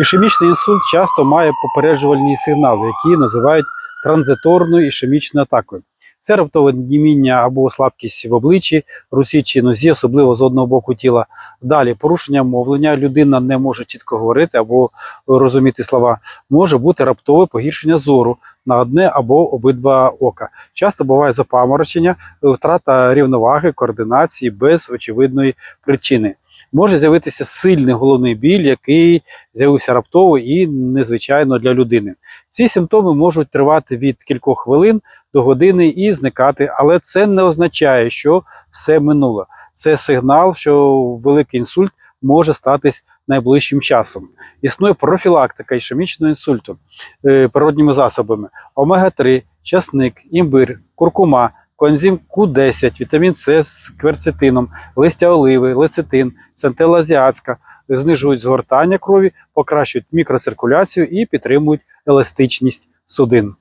Ішемічний інсульт часто має попереджувальні сигнали, які називають транзиторною ішемічною атакою. Це раптове німіння або слабкість в обличчі, русі чи нозі, особливо з одного боку тіла. Далі порушення мовлення, людина не може чітко говорити або розуміти слова. Може бути раптове погіршення зору на одне або обидва ока. Часто буває запаморочення, втрата рівноваги, координації без очевидної причини. Може з'явитися сильний головний біль, який з'явився раптово і незвичайно для людини. Ці симптоми можуть тривати від кількох хвилин до години і зникати, але це не означає, що все минуло. Це сигнал, що великий інсульт може статись найближчим часом. Існує профілактика ішемічного інсульту е, природніми засобами: омега-3, часник, імбир, куркума, коензим Q10, вітамін С з кверцетином, листя оливи, лецитин, центела азіатська знижують згортання крові, покращують мікроциркуляцію і підтримують еластичність судин.